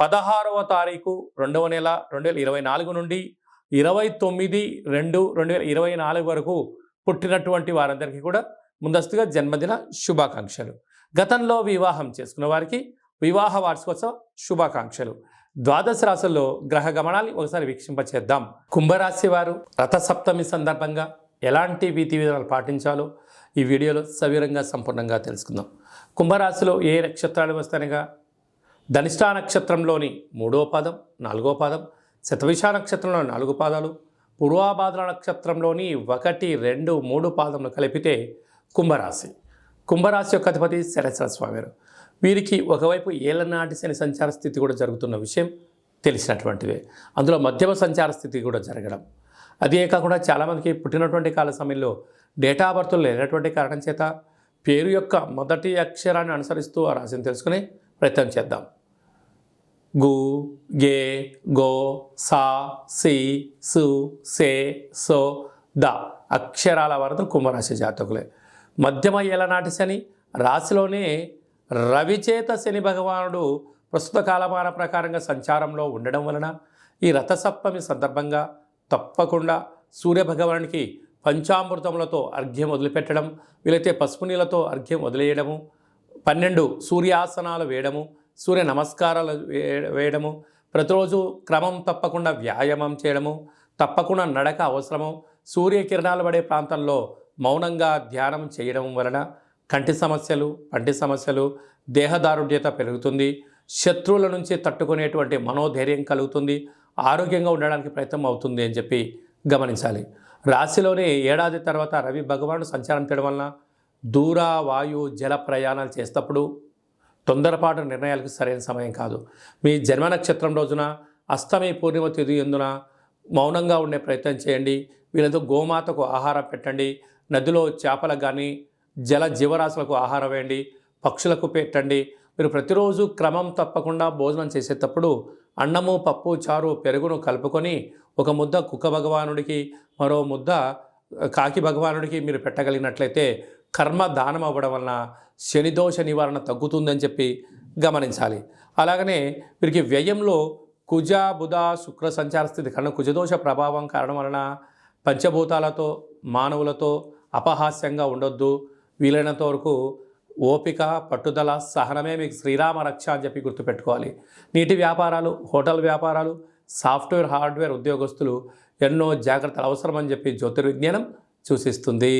పదహారవ తారీఖు రెండవ నెల రెండు వేల ఇరవై నాలుగు నుండి ఇరవై తొమ్మిది రెండు రెండు వేల ఇరవై నాలుగు వరకు పుట్టినటువంటి వారందరికీ కూడా ముందస్తుగా జన్మదిన శుభాకాంక్షలు. గతంలో వివాహం చేసుకున్న వారికి వివాహ వార్షికోత్సవ శుభాకాంక్షలు. ద్వాదశ రాశుల్లో గ్రహ గమనాన్ని ఒకసారి వీక్షింపచేద్దాం. కుంభరాశి వారు రథసప్తమి సందర్భంగా ఎలాంటి విధి విధానాలు పాటించాలో ఈ వీడియోలో సవివరంగా సంపూర్ణంగా తెలుసుకుందాం. కుంభరాశిలో ఏ నక్షత్రాలు వస్తానగా ధనిష్టా నక్షత్రంలోని మూడో పాదం నాలుగో పాదం శతవిష నక్షత్రంలో నాలుగు పాదాలు పూర్వాభాద్ర నక్షత్రంలోని ఒకటి రెండు మూడు పాదములు కలిపితే కుంభరాశి. కుంభరాశి యొక్క అధిపతి శనేశ్వర స్వామివారు వీరికి ఒకవైపు ఏళ్ళనాటి శని సంచార స్థితి కూడా జరుగుతున్న విషయం తెలిసినటువంటిదే. అందులో మధ్యమ సంచార స్థితి కూడా జరగడం. అదే కాకుండా చాలామందికి పుట్టినటువంటి కాల సమయంలో డేటా ఆఫ్ బర్త్లు లేనటువంటి కారణం చేత పేరు యొక్క మొదటి అక్షరాన్ని అనుసరిస్తూ ఆ రాశిని తెలుసుకునే ప్రయత్నం చేద్దాం. గు గే గో సా సి సు సే సో ద అక్షరాల వరద కుంభరాశి జాతకులే. మధ్యమ ఏలనాటి శని రాశిలోనే రవిచేత శని భగవానుడు ప్రస్తుత కాలమాన ప్రకారంగా సంచారంలో ఉండడం వలన ఈ రథసప్తమి సందర్భంగా తప్పకుండా సూర్యభగవానుడికి పంచామృతములతో అర్ఘ్యం వదిలిపెట్టడం వీలైతే పసుపు నీళ్ళతో అర్ఘ్యం వదిలేయడము పన్నెండు సూర్యాసనాలు వేయడము సూర్య నమస్కారాలు వే- వేయడము ప్రతిరోజు క్రమం తప్పకుండా వ్యాయామం చేయడము తప్పకుండా నడక అవసరము సూర్యకిరణాలు పడే ప్రాంతంలో మౌనంగా ధ్యానం చేయడం వలన కంటి సమస్యలు పంటి సమస్యలు దేహదారుఢ్యత పెరుగుతుంది శత్రువుల నుంచి తట్టుకునేటువంటి మనోధైర్యం కలుగుతుంది ఆరోగ్యంగా ఉండడానికి ప్రయత్నం అవుతుంది అని చెప్పి గమనించాలి. రాశిలోని ఏడాది తర్వాత రవి భగవానుడు సంచారం చేయడం వలన దూర వాయు జల ప్రయాణాలు చేసేటప్పుడు తొందరపాటు నిర్ణయాలకు సరైన సమయం కాదు. మీ జన్మ నక్షత్రం రోజున అష్టమి పూర్ణిమ తిథి ఎందున మౌనంగా ఉండే ప్రయత్నం చేయండి. వీళ్ళతో గోమాతకు ఆహారం పెట్టండి. నదిలో చేపలకు కానీ జల జీవరాశులకు ఆహారం వేయండి. పక్షులకు పెట్టండి. మీరు ప్రతిరోజు క్రమం తప్పకుండా భోజనం చేసేటప్పుడు అన్నము పప్పు చారు పెరుగును కలుపుకొని ఒక ముద్ద కుక్క భగవానుడికి మరో ముద్ద కాకి భగవానుడికి మీరు పెట్టగలిగినట్లయితే కర్మ దానం అవ్వడం వలన శనిదోష నివారణ తగ్గుతుందని చెప్పి గమనించాలి. అలాగనే వీరికి వ్యయంలో కుజ బుధ శుక్ర సంచార స్థితి కన్నా కుజదోష ప్రభావం కారణం వలన పంచభూతాలతో మానవులతో అపహాస్యంగా ఉండొద్దు. వీలైనంత వరకు ఓపిక పట్టుదల సహనమే మీకు శ్రీరామ రక్ష అని చెప్పి గుర్తుపెట్టుకోవాలి. నీటి వ్యాపారాలు హోటల్ వ్యాపారాలు సాఫ్ట్వేర్ హార్డ్వేర్ ఉద్యోగస్తులు ఎన్నో జాగ్రత్తలు అవసరమని చెప్పి జ్యోతిర్విజ్ఞానం సూచిస్తుంది.